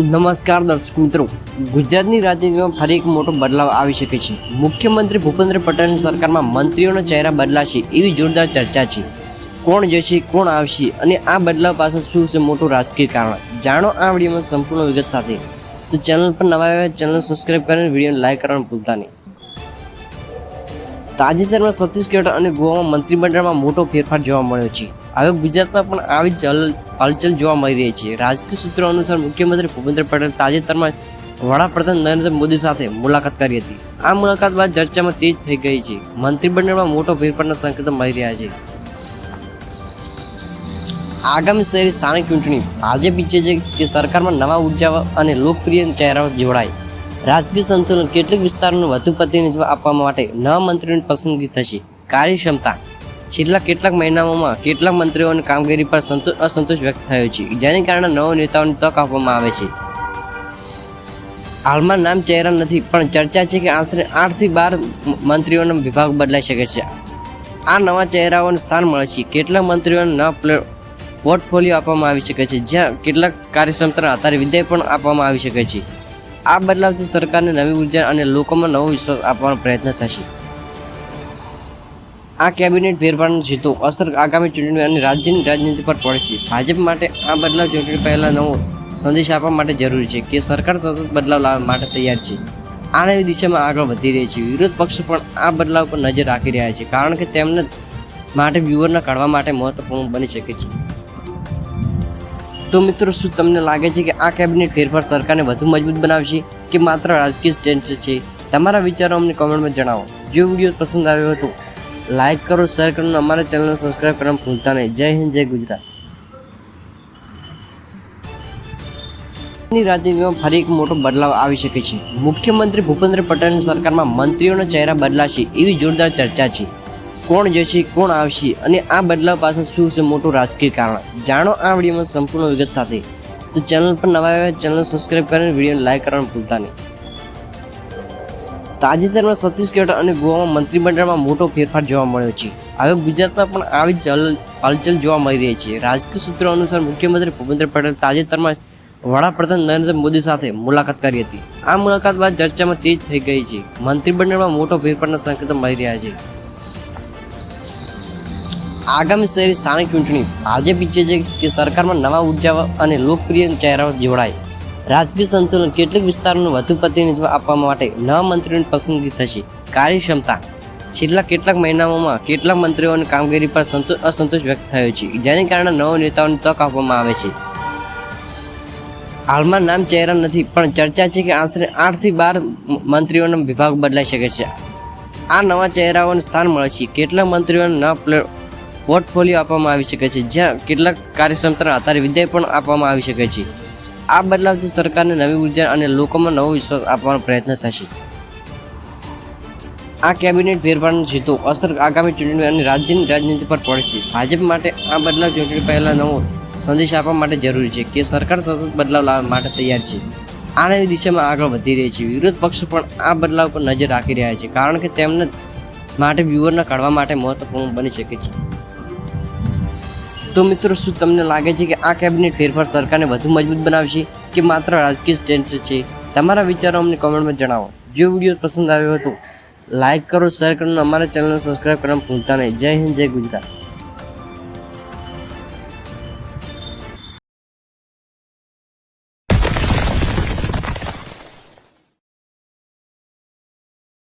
નમસ્કાર દર્શક મિત્રો, ગુજરાતની રાજનીતિમાં ફરી એક મોટો બદલાવ આવી શકે છે. મુખ્યમંત્રી ભૂપેન્દ્ર પટેલની સરકારમાં મંત્રીઓના ચહેરા બદલાશે એવી જોરદાર ચર્ચા છે. કોણ જશે, કોણ આવશે અને આ બદલાવ પાછળ શું છે મોટું રાજકીય કારણ? જાણો આ વિડીયોમાં સંપૂર્ણ વિગત સાથે. તો ચેનલ પર નવા આવ્યા ચેનલ સબસ્ક્રાઇબ કરીને વિડીયોને લાઈક કરવાનું ભૂલતા નહીં. તાજેતરમાં છત્તીસગઢ અને ગોવામાં મંત્રીમંડળમાં મોટો ફેરફાર જોવા મળ્યો છે. હવે ગુજરાતમાં પણ આવી જ હલચલ જોવા મળી રહી છે. રાજકીય સૂત્રો અનુસાર મુખ્યમંત્રી ભૂપેન્દ્ર પટેલ તાજેતરમાં વડાપ્રધાન નરેન્દ્ર મોદી સાથે મુલાકાત કરી હતી. આ મુલાકાત બાદ ચર્ચામાં તેજ થઈ ગઈ છે. મંત્રીમંડળમાં મોટો ફેરફારના સંકેતો મળી રહ્યા છે. આગામી સ્તરે સ્થાનિક ચૂંટણી, ભાજપ ઈચ્છે છે કે સરકારમાં નવા ઊર્જા અને લોકપ્રિય ચહેરાઓ જોડાય. રાજકીય સંતુલન કેટલીક વિસ્તારોને વધુ પ્રતિનિધિત્વ આપવા માટે નવા મંત્રીઓની પસંદગી થશે. કાર્યક્ષમતા છેલ્લા કેટલાક મહિનાઓમાં કેટલાક મંત્રીઓની કામગીરી પર સંતો- અસંતોષ વ્યક્ત થયો છે, જેને કારણે નવો નેતાઓને તક આપવામાં આવે છે. હાલમાં નામ ચહેરા નથી, પણ ચર્ચા છે કે આશરે આઠથી બાર મંત્રીઓનો વિભાગ બદલાઈ શકે છે. આ નવા ચહેરાઓને સ્થાન મળે છે. કેટલાક મંત્રીઓને નવા પોર્ટફોલિયો આપવામાં આવી શકે છે, જ્યાં કેટલાક કાર્યક્ષમતાના આધારે વિધેય પણ આપવામાં આવી શકે છે. આ બદલાવથી સરકારને નવી ઊર્જા અને લોકોમાં નવો વિશ્વાસ આપવાનો પ્રયત્ન થશે. આ કેબિનેટ ફેરફારનો સીધો અસર આગામી ચૂંટણી અને રાજ્યની રાજનીતિ પર છે. ભાજપ માટે આ બદલાવ ચૂંટણી પહેલાં નવો સંદેશ આપવા માટે જરૂરી છે કે સરકાર સતત બદલાવ લાવવા માટે તૈયાર છે. આ નવી દિશામાં આગળ વધી રહી છે. વિરોધ પક્ષ પણ આ બદલાવ પર નજર રાખી રહ્યા છે કારણ કે તેમને માટે વ્યુઅરના કાઢવા માટે મહત્વપૂર્ણ બની શકે છે. તો મિત્રો, શું તમને લાગે છે કે આ કેબિનેટ ફેરફાર સરકારને વધુ મજબૂત બનાવશે કે માત્ર રાજકીય સ્ટેન્ડ છે? તમારા વિચારો અમને કોમેન્ટમાં જણાવો. જો વીડિયો પસંદ આવ્યો હતો લાઈક કરો શેર કરો અમારા ચેનલને સબસ્ક્રાઈબ કરવાનું ભૂલતા નહીં. જય હિન્દ, જય ગુજરાત. ની રાજનીતિમાં ફરી એક મોટો બદલાવ આવી શકે છે. મુખ્યમંત્રી ભૂપેન્દ્ર પટેલની સરકારમાં મંત્રીઓના ચહેરા બદલાશે એવી જોરદાર ચર્ચા છે. કોણ જશે, કોણ આવશે અને આ બદલાવ પાછળ શું છે મોટું રાજકીય કારણ? જાણો આ વિડીયોમાં સંપૂર્ણ વિગત સાથે. તો ચેનલ પર નવા આવ્યા ચેનલ સબસ્ક્રાઈબ કરીને વિડીયોને લાઈક કરવાનું ભૂલતા નહીં. તાજેતરમાં છત્તીસગઢ અને ગોવામાં મંત્રીમંડળમાં મોટો ફેરફાર જોવા મળ્યો છે. હવે ગુજરાતમાં પણ આવી જ હલ- હલચલ જોવા મળી રહી છે. રાજકીય સૂત્રો અનુસાર મુખ્યમંત્રી ભૂપેન્દ્ર પટેલ તાજેતરમાં વડાપ્રધાન નરેન્દ્ર મોદી સાથે મુલાકાત કરી હતી. આ મુલાકાત બાદ ચર્ચામાં તેજ થઈ ગઈ છે. મંત્રીમંડળમાં મોટો ફેરફારના સંકેતો મળી રહ્યા છે. આગામી સ્તરે સ્થાનિક ચૂંટણી. ભાજપ ઈચ્છે છે કે સરકારમાં નવા ઊર્જા અને લોકપ્રિય ચહેરાઓ જોડાય. રાજકીય સંતુલન કેટલીક વિસ્તારોને વધુ પ્રતિનિધિત્વ આપવા માટે નવા મંત્રીઓની પસંદગી થશે. કાર્યક્ષમતા. છેલ્લા કેટલાક મહિનાઓમાં કેટલાક મંત્રીઓની કામગીરી પર સંતો- અસંતોષ વ્યક્ત થયો છે, જેને કારણે નવો નેતાઓને તક આપવામાં આવે છે. હાલમાં નામ ચહેરા નથી, પણ ચર્ચા છે કે આશરે આઠથી બાર મંત્રીઓનો વિભાગ બદલાઈ શકે છે. આ નવા ચહેરાઓને સ્થાન મળે છે. કેટલાક મંત્રીઓને નવા પોર્ટફોલિયો આપવામાં આવી શકે છે, જ્યાં કેટલાક કાર્યક્ષમતાના આધારે વિધેય પણ આપવામાં આવી શકે છે. આ બદલાવથી સરકારને નવી ઊર્જા અને લોકોમાં નવો વિશ્વાસ આપવાનો પ્રયત્ન થશે. આ કેબિનેટ ફેરફારનો સીધો અસર આગામી ચૂંટણી અને રાજ્યની રાજનીતિ પર પડશે ભાજપ માટે આ બદલાવ ચૂંટણી પહેલાં નવો સંદેશ આપવા માટે જરૂરી છે કે સરકાર સતત બદલાવ લાવવા માટે તૈયાર છે. આ નવી દિશામાં આગળ વધી રહી છે. વિરોધ પક્ષ પણ આ બદલાવ પર નજર રાખી રહ્યા છે, કારણ કે તેમને માટે વ્યૂઅરને કાઢવા માટે મહત્વપૂર્ણ બની શકે છે. તો મિત્રો, શું તમને લાગે છે કે આ કેબિનેટ ફેરફાર સરકારને વધુ મજબૂત બનાવશે કે માત્ર રાજકીય સ્ટેન્ડ છે? તમારા વિચારો અમને કોમેન્ટમાં જણાવો. જો વીડિયો પસંદ આવ્યો હતો લાઇક કરો, શેર કરો અને અમારા ચેનલને સબસ્ક્રાઈબ કરવાનું ભૂલતા નહીં. જય હિન્દ, જય ગુજરાત.